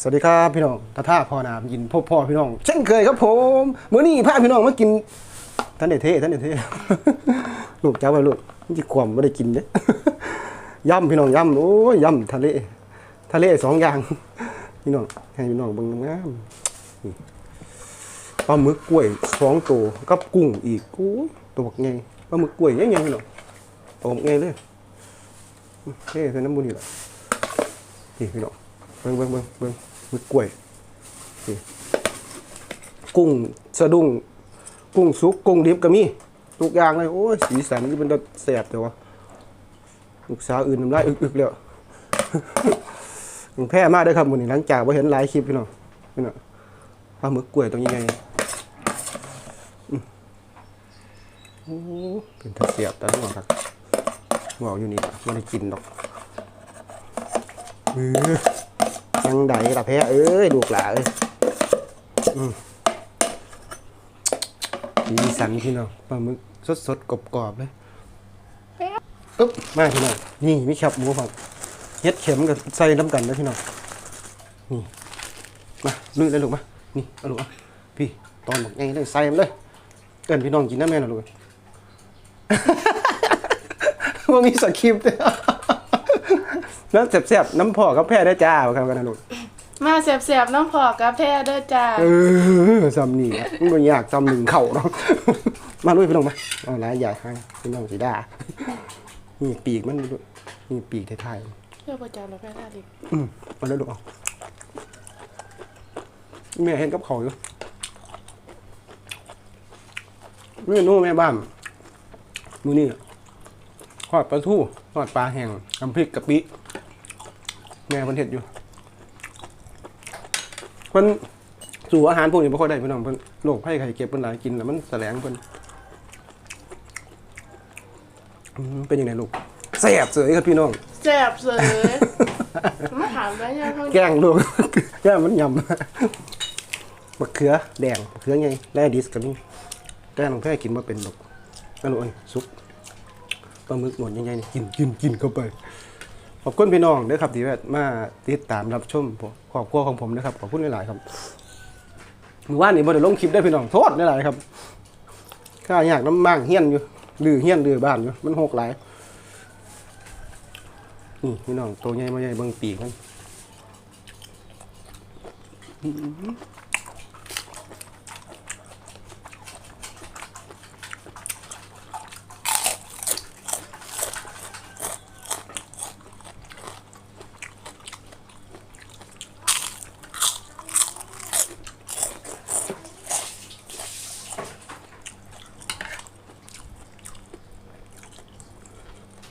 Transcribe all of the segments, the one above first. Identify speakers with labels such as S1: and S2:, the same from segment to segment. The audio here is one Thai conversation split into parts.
S1: สวัสดีครับพี่น้องตาท่าพ่อนามยินพ่อพ่อพี่น้อง เช่นเคยครับผมเมื้อนี้พาพี่น้องมากินท่านเดเทท่านเดเทลูกเจ้าไว้ลูกนจะความไม่ได้กินเด้ย่ำพี่น้องย่ำโอ้ยย่ำทะเล ทะเลสองอย่าง พี่น้องให้พี่น้องเบิ่งงามปลาหมึกกล้วยสองตัวกับกุ้งอีกโอ้ตัวบักไงปลาหมึกกล้วยยังไงพี่น้องตัวบักไงเลยเฮ้ยใส่น้ำบุญนี่แหละนี่พี่น้อง เบิ่งเบิ่งเบิ่งเบิ่งมึกกล้วยนี่กุ้งสะดุ้ง กุ้งสุก กุ้งดิบก็มีทุกอย่างเลย โอ้ย สีสันนี่เป็นตาแสบแต่ว่าลูกสาวอื่นน้ำลายอึกๆแล้วแพ้มากด้อครับมื้อนี้หลังจากว่าเห็นหลายคลิปพี่น้องพี่น้องปลาหมึกกล้วยตรงยังไงโอ้เป็นตะเสียบตะหัวครับบอกอยู่นี่ไม่ได้กินดอกเออ ยังไดล่ะแพ้เอ้ยลูกหลาเอ้ยมีสันพี่น้องปลาหมึกสดๆกรอบๆเลยอึ๊บมาพี่น้องนี่มีแคบหมูครับเฮ็ดเข็มกับใส่น้ำกันนะพี่น้องนี่มาลุยเลยลูกมานี่เอาลูกเอาพี่ตอนบอกไงเลยใส่มันเลยเกินพี่น้องกินน้ำแม่นะลูกว่ามีสคริปต์เด้อ น้ำแซ่บๆน้ำพ่อกับแพ้ได้จ้าว่าครับกันนะลูก
S2: มาแสบๆน้องพอกาแฟเด้อจ้า
S1: เออซ้ำนี่อะมันบ่ยากซ้ำหนึ่งเข่าเนาะมาด้วยพี่น้องมาเอาหลายใหญ่ให้พี่น้องสีดานี่ปีกมันด้วยนี่ปีกไทยๆ
S2: เพื่อประจานเราแพ้ได้ดิ
S1: อืมเอาเลยลูกเอาแม่เห็นกับเขาอยู่เมนูแม่บ้านมือนี่ทอดปลาทูทอดปลาแห้งน้ำพริกกะปิ แม่เพิ่นเห็ดอยู่เพิ่นสู่อาหารพวกนี้บ่ค่อยได้พี่น้องเพิ่นโรคไข้ไข้เก็บเพิ่นหลายกินแล้วมันแสลงเพิ่นอืมเป็นยังไงลูกแซ่บเสยครับพี่น้อง
S2: แสบเสยมาถามได้ยังเท่า
S1: แกล้งลูก แกล้งมันยำมะเขือแดงมะเขือไงแร่ดิสกับนี่แกล้งลงแพ้กินมาเป็นดอกนั่นลูกเอ้ยซุปปลาหมึกหมดยังไงนี่กินกินกินเข้าไป ขอบคุณพี่น้องด้วยครับที่แบบมาติดตามรับชมผมขอบคุณของผมนะครับขอบคุณหลายๆครับเมื่อว่านนี้บ่ได้ลงคลิปได้พี่น้องโทษหลายๆครับข้าอยากน้ำมั่งเฮี้ยนอยู่ลือเฮี้ยนลือบ้านอยู่มันหกหลายนี่พี่น้องตัวใหญ่มาใหญ่เบิ่งปีกมัน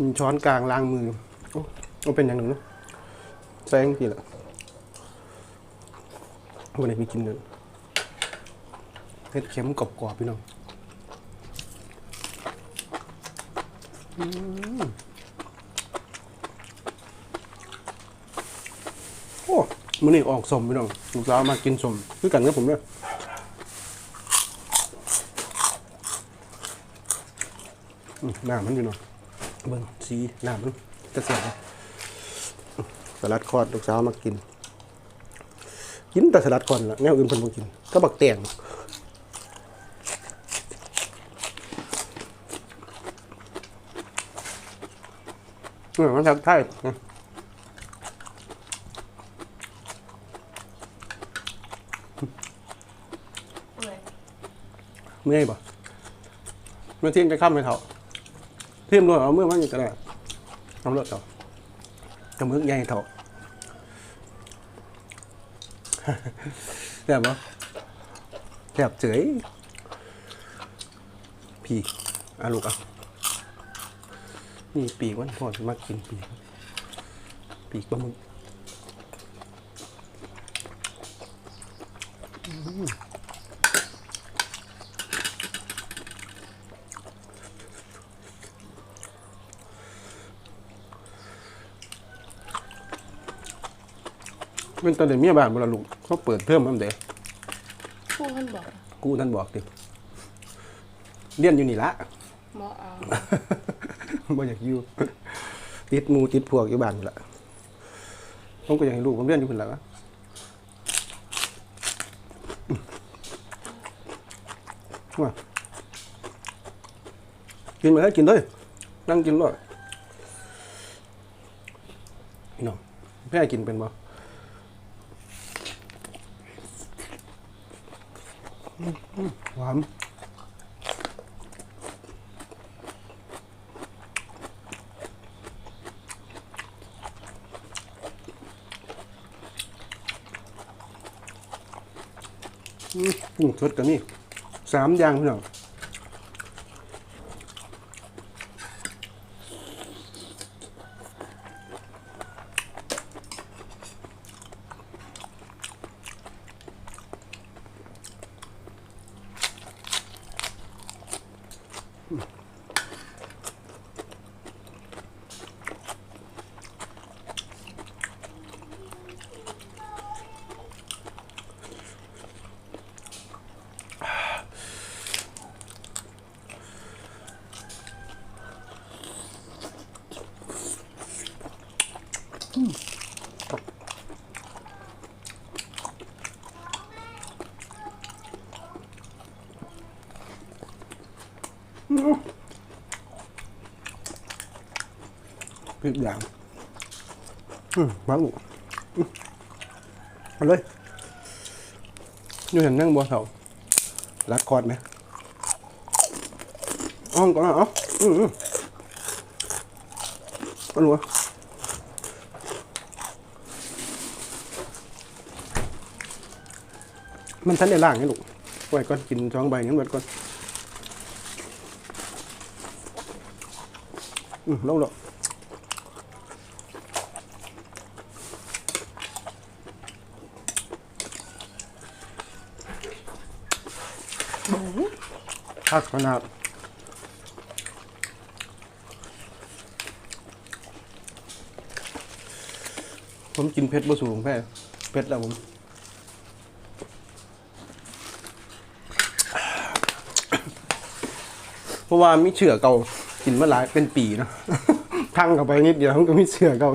S1: มีช้อนกลางล้างมือโอ้เป็นอย่างหนึ่งนะแซงทีละวันไหนมีกินเนื้อเผ็ดเค็มกรอบๆพี่น้องอืมโอ้มันนี่ออกสมพี่น้องลูกสาวมากินสมคือกันกับผมเนี่ยหน้ามันอยู่เนาะ เบิ่งสีน้ำมันจะเสียบเลยสลัดคอดลูกสาวมากิน กินแต่สลัดคอดละแนวอื่นเพิ่นบ่กินก็บักแตงเออมันทักทายนะเมื่อยบ่เมื่อเที่ยงจะค่ำไหมเถาเที่ยงด้วยเอาเมื่อมันอยู่ก็ได้เอาเลิกเถาจะมึกใหญ่เถาแซ่บบ่แซ่บเฉยพี่อาลูกเอะนี่ปีกมันพอจะมากินปีกปีกปลาหมึก เป็นตอนเด็กเมียบ้านบรลุกเขาเปิดเพิ่มมั้งเด็
S2: กผู้คนบอก
S1: กูท่านบอกดิเรียนอยู่นี่ละ
S2: มอเอา
S1: บ่อยากอยู่ติดมูติดพวกอยู่บ้านพุ่นละผมก็อยากให้ลูกผมเรียนอยู่คนละว่ากินไหมล้กินเลยนั่งกินเลยนน้องแพ้กินเป็นบ่ หวานกุ้งสดกันนี่สามอย่างพี่น้อง 음. พริกอย่างอืมบ้างอืมเอาเลยอยู่เห็นนั่งบัวเสารัดคอดไหมอ้อมก่อนนะเอ้าอืมอืมเอาหนูมันทันได้ล่างให้ลูกไว้ก่อนกินสองใบงั้นเบิดก่อนอืมลงแล้วคัก ขนาดผมกินเผ็ดบ่สูงแพ้เผ็ดแล้วผมเพราะว่ามีเชื้อเก่ากินมาหลายเป็นปีเนาะ ทั้งเข้าไปนิดเดียวมันก็มีเชื้อเก่า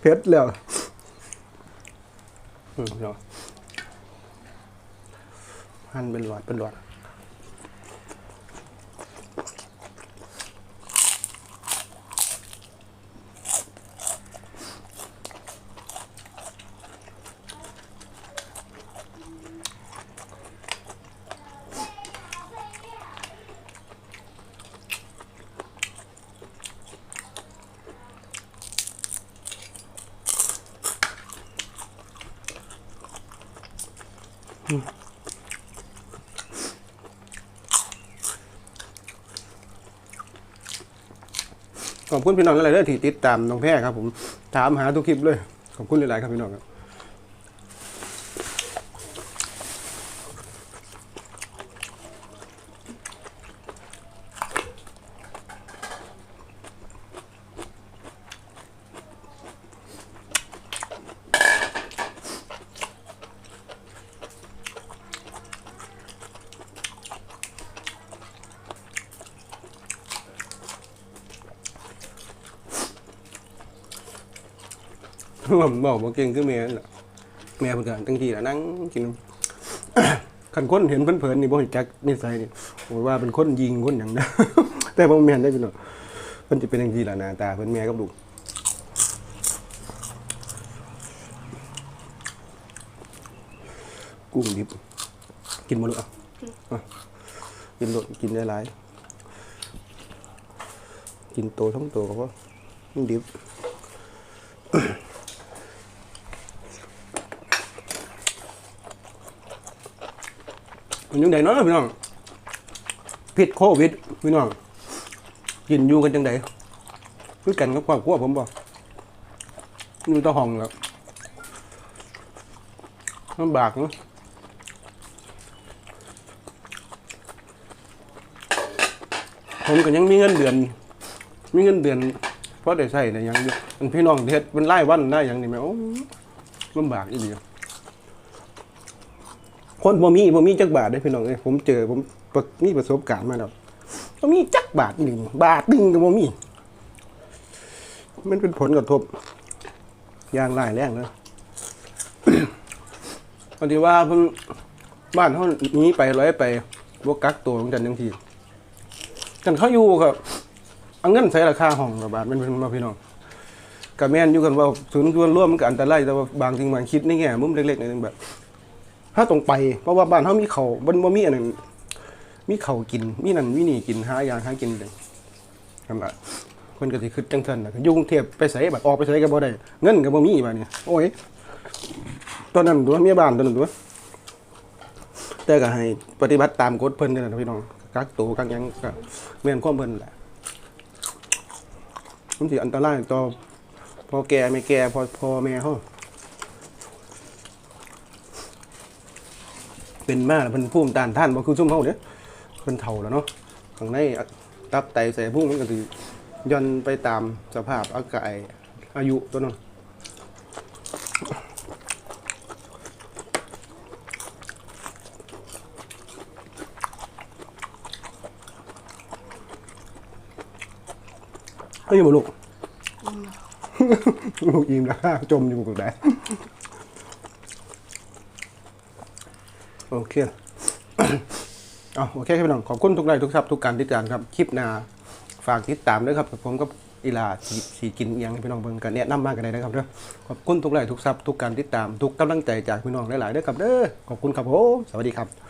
S1: เผ็ดแล้วอืมเดี๋ยวหั่นเป็นหลอดเป็นหลอด ขอบคุณพี่น้องหลายๆเด้อที่ติดตามน้องแพ้ครับ ผมถามหาทุกคลิปเลย ขอบคุณหลายๆครับพี่น้องครับ ผมบอกว่าเก่งคือแม่นั่นแหละแม่เพิ่นก็ตั้งทีละนั่งกินคันคนเห็นเพิ่นๆนี่บ่เห็นจักนิสัยนี่โอ้ยว่าเป็นคนยิงคนหยังนะแต่บ่แม่นได้พี่น้องเพิ่นสิเป็นจังซี่ล่ะหน้าตาเพิ่นแม่กับลูกกุ้งดิบกินบ่ลูกอะอะกินโลดกินได้หลาย กินโตทั้งโตก็พอมันดิบ มันยังไงเนาะพี่น้องพิษโควิดพี่น้องกินอยู่กันจังไดคือกันกับครอบครัวผมบอกอยู่ตะห้องแล้วลำบากเนาะผมก็ยังมีเงินเดือน มีเงินเดือนเพราะได้ใส่แต่ยังอันพี่น้องเฮ็ดเป็นไล่วันได้ยังนี่แม่โอ้ลำบากอีเดียว คนบ่มีบ่มีจักบาทได้พี่น้องเอ้ยผมเจอผมมีประสบการณ์มาแล้วบ่มีจักบาทหนึ่งบาทหนึ่งก็บ่มี มันเป็นผลกระทบอย่างร้ายแรงนะพอดีว่าเพิ่นบ้านเฮาหนี้ไปร้อยไปบวกกักตัวของจันยังทีกันเขาอยู่กับเอาเงินใช้ราคาห้องกับบาทเป็นเป็นมาพี่น้องกับแม่นอยู่กันว่าศูนย์รวมร่วมมันก็อันตรายแต่ว่าบางสิ่งบางคิดในแง่มุมเล็กๆในนึงแบบ ถ้าตรงไปเพราะว่าบ้านเขามีเขาบนบ่มีอันนั้นมีเขากิน มีนั่นมีนี่กินหาอย่างหากินเลยนั่นแหละเพิ่นก็สิคิดจังซั่นน่ะอยู่กรุงเทพไปไสบัดออกไปไสก็บ่ได้เงินก็บ่มีบัดนี้โอ้ยตอนนั้นตัวเมียบ้านตอนนั้นตัวแต่ก็ให้ปฏิบัติตามกฎเพิ่นนี่แหละนะพี่น้องกักตัวกักหยังก็แม่นความเพิ่นแหละมันสิอันตรายต่อพอแก่ไม่แก่พอพอแม่เฮา เป็นมาแล้วเพิ่นภูมิต้านทานบ่คือซุ่มเฮาเด้เพิ่นเฒ่าแล้วเนาะข้างในอะตับไตใส่พุงมันก็สิย่อนไปตามสภาพอากาศอายุตัวเนาะเฮ้ยบ่ลูกลูกอิ่มแล้วจมอยู่กับแด โอเคอ๋อโอเคครับพี่น้องขอบคุณทุกไลค์ทุกซับทุกการติดตามครับคลิปหน้าฝากติดตามด้วยครับผมกับอีลาสีสีกินเอียงพี่น้องเบิ่งกันแนะนำมากกันเลยนะครับเด้อขอบคุณทุกไลค์ทุกซับทุกการติดตามทุกกำลังใจจากพี่น้องหลายๆด้อครับเด้อขอบคุณครับผมสวัสดีครับ